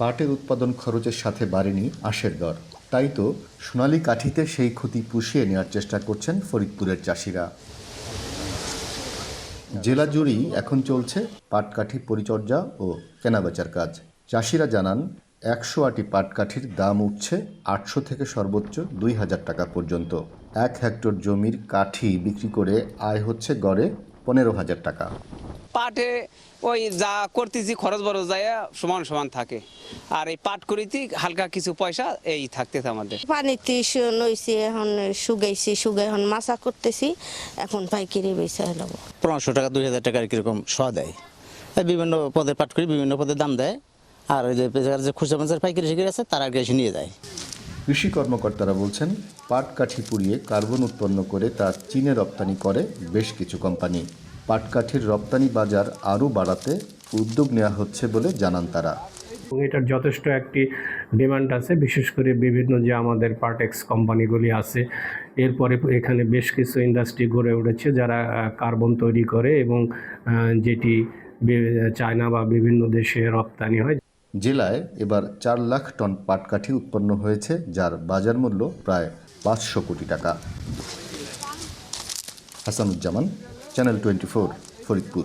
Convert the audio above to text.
পাটের উৎপাদন খরচের সাথে বাড়েনি আশের দর। তাই তো সোনালী কাঠিতে সেই ক্ষতি পুষিয়ে নেওয়ার চেষ্টা করছেন ফরিদপুরের চাষিরা। জেলা জুড়েই এখন চলছে পাটকাঠি পরিচর্যা ও কেনাবেচার কাজ। চাষিরা জানান, একশো আটি পাটকাঠির দাম উঠছে আটশো থেকে সর্বোচ্চ দুই হাজার টাকা পর্যন্ত। এক হেক্টর জমির কাঠি বিক্রি করে আয় হচ্ছে গড়ে পনেরো হাজার টাকা। পাটে ওই যা করতেছি খরচ বরচ যায় সমান সমান থাকে। আর এই পাট করিতে হালকা কিছু পয়সা এই থাকতেছে আমাদের। পানিতে নইছি এখন শুকাইছি শুকাই এখন মাছা করতেছি এখন পাইকারি বেচা নেব পনেরোশো টাকা দুই হাজার টাকার কীরকম শোয়া দেয়। এই বিভিন্ন পদে পাট করি বিভিন্ন পদে দাম দেয়। আর ওই যে যে খুচরা মাছের পাইকারি শিকারি আছে তারা আগে এসে নিয়ে যায়। কৃষি কর্মকর্তারা বলছেন পাট কাঠি পুড়িয়ে কার্বন উৎপন্ন করে তা চীনে রপ্তানি করে বেশ কিছু কোম্পানি। পাটকাঠির রপ্তানি বাজার আরও বাড়াতে উদ্যোগ নেওয়া হচ্ছে বলে জানান তারা। এবং এটার যথেষ্ট একটি ডিমান্ড আছে বিশেষ করে বিভিন্ন যে আমাদের পার্টেক্স কোম্পানিগুলি আছে। এরপরে এখানে বেশ কিছু ইন্ডাস্ট্রি গড়ে উঠেছে যারা কার্বন তৈরি করে এবং যেটি চায়না বা বিভিন্ন দেশে রপ্তানি হয়। জেলায় এবার চার লাখ টন পাটকাঠি উৎপন্ন হয়েছে যার বাজার মূল্য প্রায় পাঁচশো কোটি টাকা। Hasanuzzaman channel twenty four Faridpur